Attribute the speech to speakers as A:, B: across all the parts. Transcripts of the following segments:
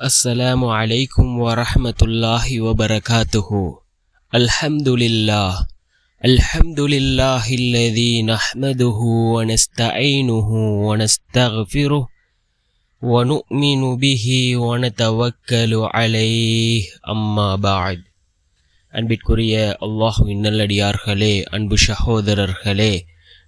A: السلام عليكم ورحمة الله وبركاته الحمد لله الحمد لله الذي نحمده ونستعينه ونستغفره ونؤمن به ونتوكل عليه أما بعد அன்பிற்குரிய அல்லாஹுவின் நல்லடியார்களே அன்பு சகோதரர்களே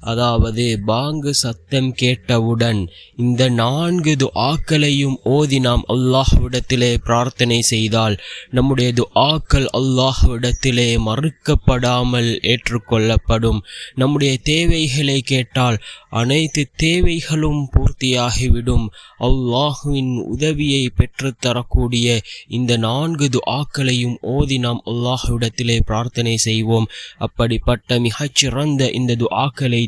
A: அதாவது பாங்கு சத்தம் கேட்டவுடன் இந்த நான்கு துஆக்களையும் ஓதி நாம் அல்லாஹ்விடத்திலே பிரார்த்தனை செய்தால் நம்முடைய துஆக்கள் அல்லாஹ்விடத்திலே மறுக்கப்படாமல் ஏற்றுக்கொள்ளப்படும். நம்முடைய தேவைகளை கேட்டால் அனைத்து தேவைகளும் பூர்த்தியாகிவிடும். அல்லாஹுவின் உதவியை பெற்றுத்தரக்கூடிய இந்த நான்கு துஆக்களையும் ஓதி நாம் அல்லாஹ்விடத்திலே பிரார்த்தனை செய்வோம். அப்படிப்பட்ட மிகச்சிறந்த இந்த துஆக்களை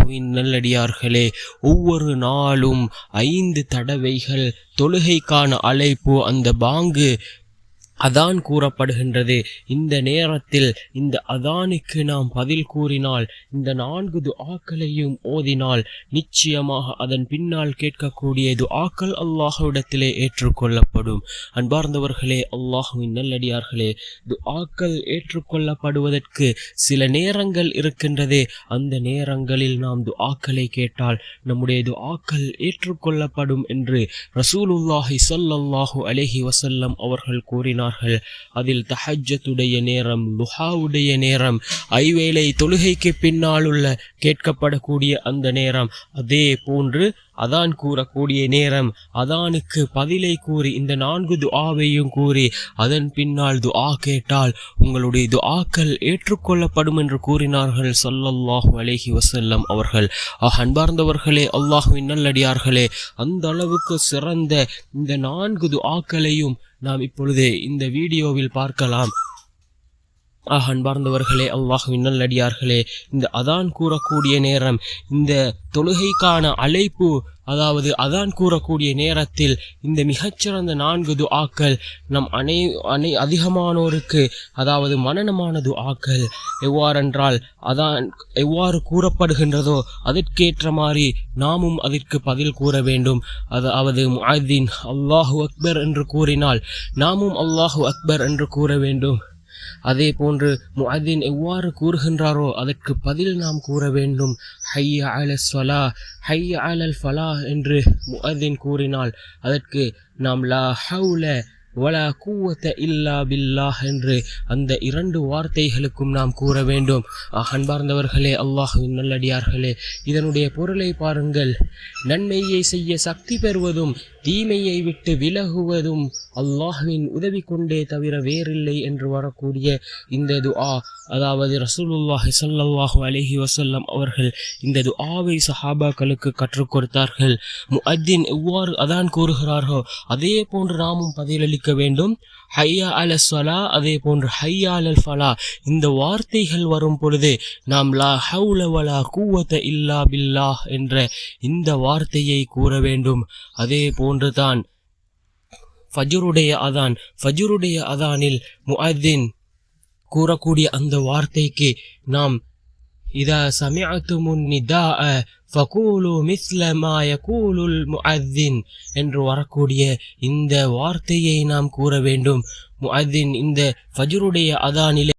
A: இயேசுவின் நல்லடியார்களே ஒவ்வொரு நாளும் ஐந்து தடவைகள் தொழுகைக்கான அழைப்பு அந்த பாங்கு அதான் கூறப்படுகின்றது. இந்த நேரத்தில் இந்த அதானுக்கு நாம் பதில் கூறினால் இந்த நான்கு துஆக்களையும் ஓதினால் நிச்சயமாக அதன் பின்னால் கேட்கக்கூடிய துஆக்கள் அல்லாஹுவிடத்திலே ஏற்றுக்கொள்ளப்படும். அன்பார்ந்தவர்களே அல்லாஹுவின் நல்லடியார்களே துஆக்கள் ஏற்றுக்கொள்ளப்படுவதற்கு சில நேரங்கள் இருக்கின்றது. அந்த நேரங்களில் நாம் துஆக்களை கேட்டால் நம்முடைய துஆக்கள் ஏற்றுக்கொள்ளப்படும் என்று ரசூலுல்லாஹி சொல்லல்லாஹு அலேஹி வசல்லம் அவர்கள் கூறினார் சொன்னார்கள் அதில் தஹஜத்துடைய நேரம் லுஹாவுடைய நேரம் ஐவேளை தொழுகைக்கு பின்னால் உள்ள கேட்கப்படக்கூடிய அந்த நேரம் அதே போன்று அதான் கூறக்கூடிய நேரம். அதானுக்கு பதிலை கூறி இந்த நான்கு துஆவையும் கூறி அதன் பின்னால் துஆ கேட்டால் உங்களுடைய துஆக்கள் ஏற்றுக்கொள்ளப்படும் என்று கூறினார்கள் சொல்லல்லாஹு அலேஹி வசல்லம் அவர்கள். ஆஹ் அன்பார்ந்தவர்களே அல்லாஹுவின் நல்லடியார்களே அந்த அளவுக்கு சிறந்த இந்த நான்கு துஆக்களையும் நாம் இப்பொழுது இந்த வீடியோவில் பார்க்கலாம். ஆஹ் அன்பார்ந்தவர்களே அல்லாஹுவின் நல்லடியார்களே இந்த அதான் கூறக்கூடிய நேரம் இந்த தொழுகைக்கான அழைப்பு அதாவது அதான் கூறக்கூடிய நேரத்தில் இந்த மிகச்சிறந்த நான்கு துஆக்கள் நம் அனை அனை அதிகமானோருக்கு அதாவது மனநமான துஆக்கள் எவ்வாறென்றால் அதான் எவ்வாறு கூறப்படுகின்றதோ அதற்கேற்ற மாதிரி நாமும் அதற்கு பதில் கூற வேண்டும். அதாவது முஹதீன் அல்லாஹு அக்பர் என்று கூறினால் நாமும் அல்லாஹு அக்பர் என்று கூற வேண்டும். அதே போன்று முஅத்தின் எவ்வாறு கூறுகின்றாரோ அதற்கு பதில் நாம் கூற வேண்டும். ஹைய அல ஸ்வலா ஹைய அலல் ஃபலா என்று முஹதீன் கூறினால் அதற்கு நாம் லா ஹவுல வலா கூவத்த இல்லா பில்லாஹ் என்று அந்த இரண்டு வார்த்தைகளுக்கும் நாம் கூற வேண்டும். அன்பார்ந்தவர்களே அல்லாஹுவின் நல்லடியார்களே இதனுடைய பொருளை பாருங்கள். நன்மையை செய்ய சக்தி பெறுவதும் தீமையை விட்டு விலகுவதும் அல்லாஹுவின் உதவி கொண்டே தவிர வேறில்லை என்று வரக்கூடிய இந்த துஆ. அதாவது ரசூலுல்லாஹி சல்லாஹு அலஹி வசல்லம் அவர்கள் இந்த துஆவை சஹாபாக்களுக்கு கற்றுக் கொடுத்தார்கள். முஅத்தின் எவ்வாறு அதான் கூறுகிறார்களோ அதே போன்று நாமும் இருக்க வேண்டும். ஹையா அல சலா அதே போன்று ஹையா அலல் ஃபலா இந்த வார்த்தைகள் வரும் பொழுது நாம் லா ஹவுல வலா கூவத்த இல்லா பில்லா என்ற இந்த வார்த்தையை கூற வேண்டும். அதே போன்று தான் ஃபஜருடைய அதான். ஃபஜருடைய அதானில் முஅத்தின் கூறக்கூடிய அந்த வார்த்தைக்கு நாம் இதா سمعتم النداء ஃபகூலு மிஸ்ல மா யகூலுல் முஅத்தின் என்று வரக்கூடிய இந்த வார்த்தையை நாம் கூற வேண்டும். முஅத்தின் இந்த ஃபஜ்ருடைய அதானிலே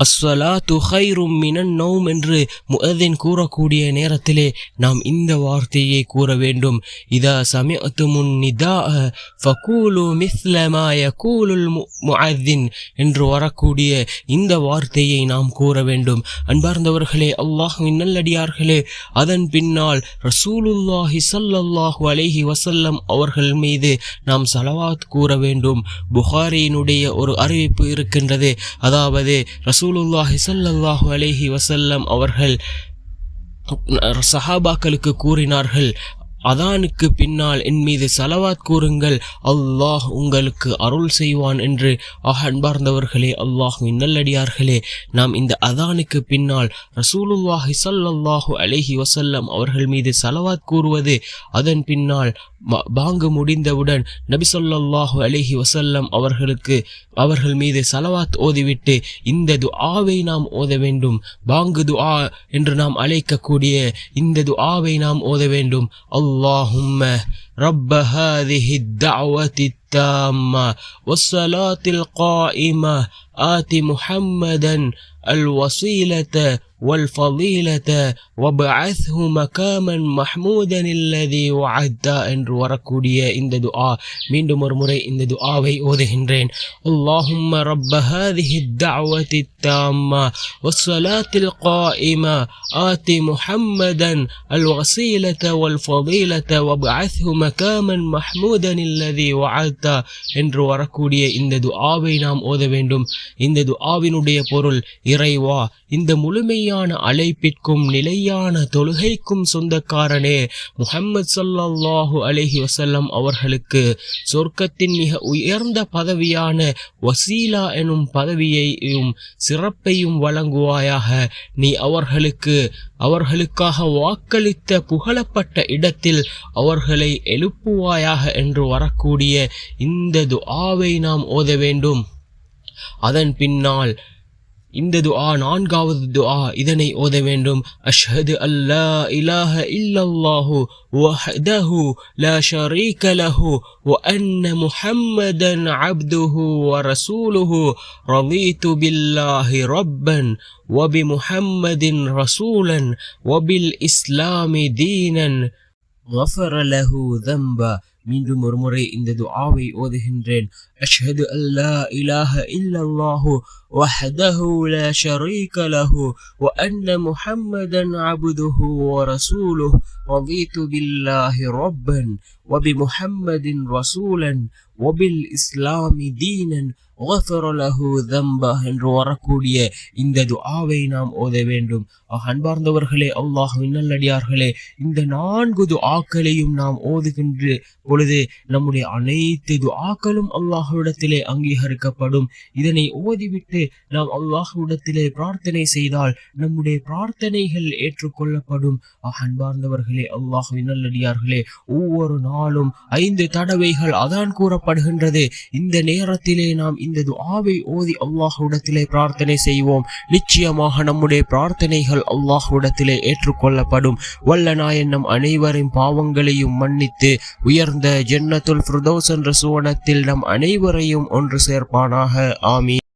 A: அஸ்வலா துஹைரும் மினன் நோம் என்று முஅதின் கூறக்கூடிய நேரத்திலே நாம் இந்த வார்த்தையை கூற வேண்டும். இதா சமிஅத்துமுன் நிதா ஃபகூலு மிஸ்லமாய கூலுல் யகூலுல் என்று வரக்கூடிய இந்த வார்த்தையை நாம் கூற வேண்டும். அன்பார்ந்தவர்களே அல்லாஹ்வின் நல்லடியார்களே அதன் பின்னால் ரசூலுல்லாஹி சல்லல்லாஹு அலைஹி வசல்லம் அவர்கள் மீது நாம் சலவாத் கூற வேண்டும். புகாரியினுடைய ஒரு அறிவிப்பு இருக்கின்றது. அதாவது ரசூலுல்லாஹி ஸல்லல்லாஹு அலேஹி வசல்லம் அவர்கள் சஹாபாக்களுக்கு கூறினார்கள் அதானுக்கு பின்னால் என் மீது சலவாத் கூறுங்கள் அல்லாஹ் உங்களுக்கு அருள் செய்வான் என்று ஆக அன்பார்ந்தவர்களே அல்லாஹுவின் நல்லடியார்களே நாம் இந்த அதானுக்கு பின்னால் ரசூலுல்லாஹி ஸல்லல்லாஹு அலைஹி வசல்லம் அவர்கள் மீது சலவாத் கூறுவது அதன் பின்னால் பாங்கு முடிந்தவுடன் நபி ஸல்லல்லாஹு அலைஹி வஸல்லம் அவர்களுக்கு அவர்கள் மீது சலவாத் ஓதிவிட்டு இந்த துஆவை நாம் ஓத வேண்டும் பாங்கு துஆ என்று நாம் அழைக்கக்கூடிய இந்த துஆவை நாம் ஓத வேண்டும் அல்லாஹும்ம رب هذه الدعوة التامة والصلاة القائمة آت محمدا الوسيلة والفضيلة وابعثه مكاما محمودا الذي وعدت என்று வரக்கூடிய இந்த துஆ மீண்டும் ஒரு முறை இந்த துஆவை ஓதுகின்றேன் اللهم رب هذه الدعوة التامة والصلاة القائمة آت محمدا الوسيلة والفضيلة وابعثه مكاما محمودا الذي وعدت என்று வரக்கூடிய இந்த துஆவை நாம் ஓத வேண்டும் இந்த துஆவினுடைய பொருள் இறைவா இந்த முழுமையான அழைப்பிற்கும் நிலையான தொழுகைக்கும் சொந்தக்காரனே முஹம்மது சல்லாஹு அலஹி வசல்லம் அவர்களுக்கு சொர்க்கத்தின் மிக உயர்ந்த பதவியான வசீலா எனும் பதவியையும் சிறப்பையும் வழங்குவாயாக. நீ அவர்களுக்கு அவர்களுக்காக வாக்களித்த புகழப்பட்ட இடத்தில் அவர்களை எழுப்புவாயாக என்று வரக்கூடிய இந்த துஆவை நாம் ஓத வேண்டும். அதன் பின்னால் இந்த துஆ நான்காவது துஆ இதனை ஓத வேண்டும் அஷ்ஹது அல்லா இலாஹ இல்லல்லாஹு வஹ்தஹு லா ஷரீக லஹு وأن محمدا عبده ورسوله رضيت بالله ربا وبمحمد رسولا وبالإسلام دينا غفر له ذنبا மீண்டும் ஒரு முறை இந்த துஆவை ஓதுகின்றேன் அஷ்ஹது அல்லா இலாஹ இல்லல்லாஹு وحده لا شريك له وأن محمدا عبده ورسوله رضيت بالله ربا وبمحمد رسولا وبالإسلام دينا غفر له ذنبه என்று வரக்கூடிய இந்த துஆவை நாம் ஓத வேண்டும் ஆக, அன்பார்ந்தவர்களே அல்லாஹ்வின் நல்லடியார்களே இந்த நான்கு துஆக்களையும் நாம் ஓதுகின்ற பொழுது நம்முடைய அனைத்து துஆக்களும் அல்லாஹ்விடத்திலே அங்கீகரிக்கப்படும் இதனை ஓதிவிட்டு நாம் அல்லாஹ்விடத்திலே பிரார்த்தனை செய்தால் நம்முடைய பிரார்த்தனைகள் ஏற்றுக்கொள்ளப்படும் ஆக, அன்பார்ந்தவர்களே அல்லாஹ்வின் நல்லடியார்களே ஒவ்வொரு ஆளும் ஐந்து தடவைகள் அதான் கூறப்படுகின்றது. இந்த நேரத்திலே நாம் இந்த துஆவை ஓதி அல்லாஹுடத்திலே பிரார்த்தனை செய்வோம். நிச்சயமாக நம்முடைய பிரார்த்தனைகள் அல்லாஹுடத்திலே ஏற்றுக்கொள்ளப்படும். வல்ல நாயன் நம் அனைவரின் பாவங்களையும் மன்னித்து உயர்ந்த ஜென்னத்துல் ஃபிரதோஸ் என்ற சுவனத்தில் நம் அனைவரையும் ஒன்று சேர்ப்பானாக. ஆமீன்.